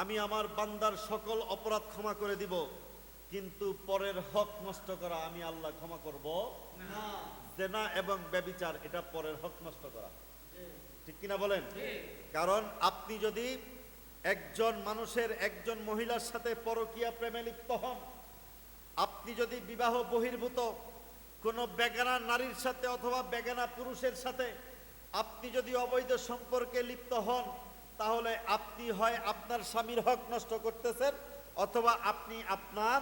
আমি আমার বান্দার সকল অপরাধ ক্ষমা করে দিব, কিন্তু পরের হক নষ্ট করা আমি আল্লাহ ক্ষমা করব জেনা এবং ব্যবিচার, এটা পরের হক নষ্ট করা। ঠিক কিনা বলেন? কারণ আপনি যদি একজন মানুষের একজন মহিলার সাথে পরকীয়া প্রেমে লিপ্ত হন, আপনি যদি বিবাহ বহির্ভূত কোনো বেগানা নারীর সাথে অথবা বেগানা পুরুষের সাথে আপনি যদি অবৈধ সম্পর্কে লিপ্ত হন তাহলে আপনি হয় আপনার স্বামীর হক নষ্ট করতেছেন, অথবা আপনি আপনার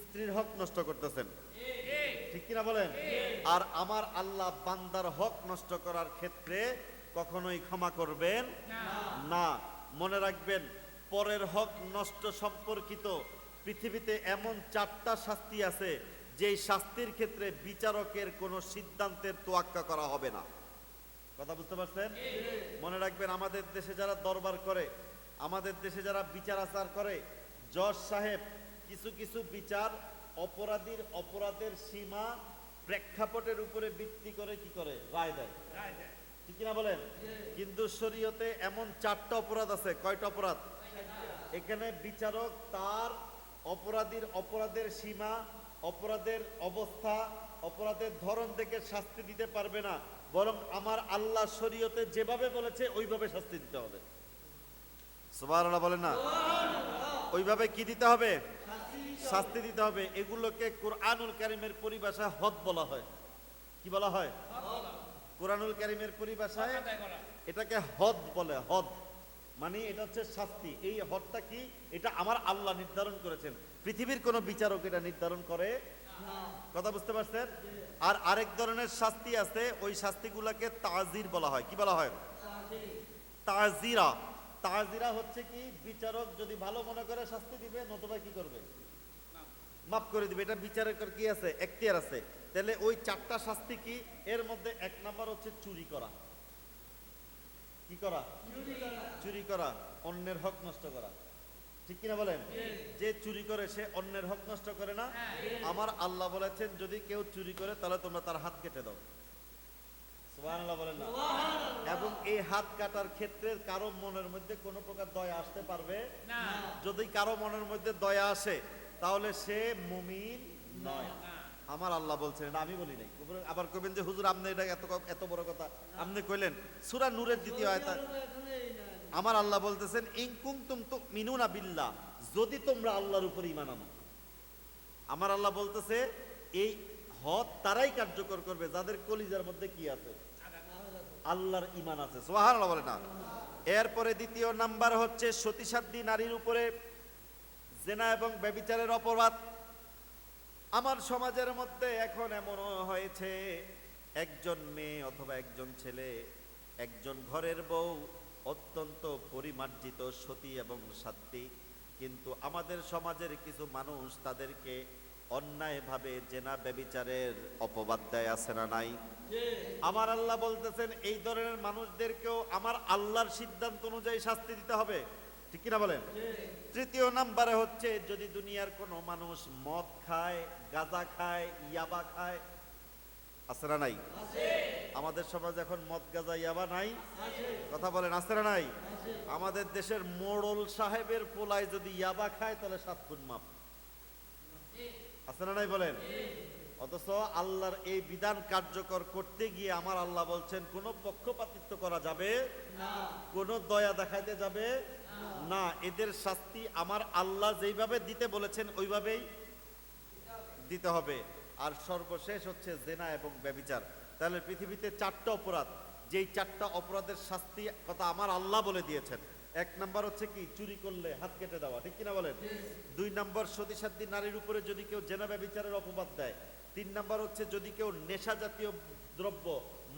স্ত্রীর হক নষ্ট করতেছেন। ঠিক কিনা বলেন? আর আমার আল্লাহ বান্দার হক নষ্ট করার ক্ষেত্রে কখনোই ক্ষমা করবেন না। মনে রাখবেন, পরের হক নষ্ট সম্পর্কিত পৃথিবীতে এমন চারটা শাস্তি আছে, যেই শাস্তির ক্ষেত্রে বিচারকের কোনো সিদ্ধান্তের তোয়াক্কা করা হবে না। কথা বুঝতে পারছেন? মনে রাখবেন, আমাদের দেশে যারা দরবার করে, আমাদের দেশে যারা বিচার আচার করে, জজ সাহেব, কিছু কিছু বিচার অপরাধীর অপরাধের সীমা প্রেক্ষাপটের উপরে ভিত্তি করে কি করে? রায় দেয়। ঠিক কিনা বলেন? কিন্তু শরীয়তে এমন চারটা অপরাধ আছে। কয়টা অপরাধ? এখানে বিচারক তার অপরাধীর অপরাধের সীমা, অপরাধের অবস্থা, অপরাধের ধরন দেখে শাস্তি দিতে পারবে না। বরং আমার আল্লাহ শরীয়তে যেভাবে বলেছে ওইভাবে শাস্তি দিতে হবে। সুবহানাল্লাহ বলেন না? ওইভাবে কি দিতে হবে? শাস্তি দিতে হবে। এগুলোকে কোরআনুল কারিমের পরিভাষায় হদ বলা হয়। কি বলা হয়? কোরআনুল কারিমের পরিভাষায় এটাকে হদ বলে হদ। মানে এটা হচ্ছে শাস্তি। এই হদটা কি? এটা আমার আল্লাহ নির্ধারণ করেছেন। পৃথিবীর কোনো বিচারক এটা নির্ধারণ করে কথা বুঝতে পারছেন? আর আরেক ধরনের শাস্তি আছে ওই শাস্তিগুলোকে তাজির বলা হয়। কি বলা হয়? তাজিরা। তাজিরা হচ্ছে কি বিচারক যদি ভালো মনে করে শাস্তি দিবে নতুবা কি করবে? মাফ করে দিবে। এটা বিচারকের কি আছে? এখতিয়ার আছে। তাহলে ওই চারটা শাস্তি কি? এর মধ্যে এক নাম্বার হচ্ছে চুরি করা। কি করা? চুরি করা। অন্যের হক নষ্ট করা। ঠিক কিনা বলেন? যে চুরি করে সে অন্যের হক নষ্ট করে না। আমার আল্লাহ বলেছেন যদি কেউ চুরি করে তাহলে তোমরা তার হাত কেটে দাও। বলেন না। এবং এই হাত কাটার ক্ষেত্রে কারও মনের মধ্যে কোনো প্রকার দয়া আসতে পারবে? যদি কারও মনের মধ্যে দয়া আসে তাহলে সে মুমিন নয়। আমার আল্লাহ বলছেন এটা আমি বলি নাই। আবার কবেন যে হুজুর আপনি এটা এত এত বড় কথা। আপনি কইলেন সুরা নূরের দ্বিতীয় আয়াত আমার আল্লাহ বলতেছেন ইনকুম তুম তো মিনুনা বিল্লাহ যদি তোমরা আল্লাহর উপর ইমান আনো। আমার আল্লাহ বলতেছে, এই হদ তারাই কার্যকর করবে, যাদের কলিজার মধ্যে কি আছে? আল্লাহর ইমান আছে। সুবহানাল্লাহ বলে না। এরপরে দ্বিতীয় নাম্বার হচ্ছে, সতীসাধ্যী নারীর উপরে জেনা এবং ব্যবিচারের অপরাধ। আমার সমাজের মধ্যে এখন এমন হয়েছে, একজন মেয়ে অথবা একজন ছেলে, একজন ঘরের বউ অত্যন্ত পরিমার্জিত সতী এবং সাত্ত্বী কিন্তু আমাদের সমাজের কিছু মানুষ তাদেরকে অন্যায়ভাবে জেনা ব্যবিচারের অপবাদ দেয়, আছে না নাই? আমার আল্লাহ বলতেছেন, এই ধরনের মানুষদেরকেও আমার আল্লাহর সিদ্ধান্ত অনুযায়ী শাস্তি দিতে হবে। ঠিক কিনা বলেন? তৃতীয় নাম্বারে হচ্ছে, যদি দুনিয়ার কোনো মানুষ মদ খায়, গাঁজা খায়, ইয়াবা খায় না নাই? আমাদের সমাজ এখন মদ গাঁজা ইয়াবা নাই? কথা বলেন না নাই? আমাদের দেশের মোড়ল সাহেবের পোলায় যদি ইয়াবা খায়, তাহলে সাত গুণ মাপ। না নাই বলেন? অথচ আল্লাহর এই বিধান কার্যকর করতে গিয়ে আমার আল্লাহ বলছেন, কোনো পক্ষপাতিত্ব করা যাবে? কোনো দয়া দেখাইতে যাবে? না, এদের শাস্তি আমার আল্লাহ যেইভাবে দিতে বলেছেন, ওইভাবেই দিতে হবে। আর সর্বশেষ হচ্ছে জেনা এবং ব্যবিচার তাহলে পৃথিবীতে চারটা অপরাধ যেই চারটা অপরাধের শাস্তি কথা আমার আল্লাহ বলে দিয়েছেন। এক নাম্বার হচ্ছে কি চুরি করলে হাত কেটে দেওয়া ঠিক কিনা বলেন? দুই নাম্বার সতীসাধ্যী নারীর উপরে যদি কেউ জেনা ব্যবিচারের অপবাদ দেয়। তিন নাম্বার হচ্ছে যদি কেউ নেশা জাতীয় দ্রব্য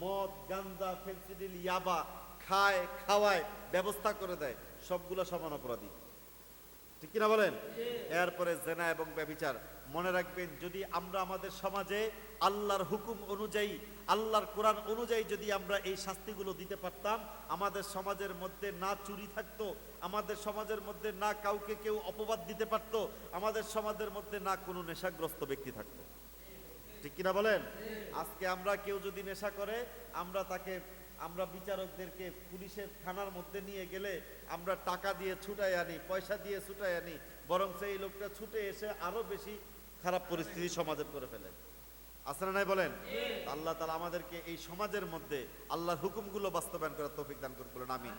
মদ গাঞ্জা ফেন্সিডিল ইয়াবা খায় খাওয়ায় ব্যবস্থা করে দেয় সবগুলো সমান অপরাধী। ঠিক কিনা বলেন? এরপরে জেনা এবং ব্যবিচার মনে রাখবেন, যদি আমরা আমাদের সমাজে আল্লাহর হুকুম অনুযায়ী, আল্লাহর কোরআন অনুযায়ী যদি আমরা এই শাস্তিগুলো দিতে পারতাম, আমাদের সমাজের মধ্যে না চুরি থাকতো, আমাদের সমাজের মধ্যে না কাউকে কেউ অপবাদ দিতে পারতো, আমাদের সমাজের মধ্যে না কোনো নেশাগ্রস্ত ব্যক্তি থাকতো। ঠিক কিনা বলেন? আজকে আমরা কেউ যদি নেশা করে, আমরা তাকে আমরা বিচারকদেরকে পুলিশের থানার মধ্যে নিয়ে গেলে আমরা টাকা দিয়ে ছুটাই আনি, পয়সা দিয়ে ছুটাই আনি, বরং সেই লোকটা ছুটে এসে আরও বেশি খারাপ পরিস্থিতি সমাজের করে ফেলে। আসলে নাই বলেন? আল্লাহ তালা আমাদেরকে এই সমাজের মধ্যে আল্লাহর হুকুমগুলো বাস্তবায়ন করার তৌফিক দান করুন আমি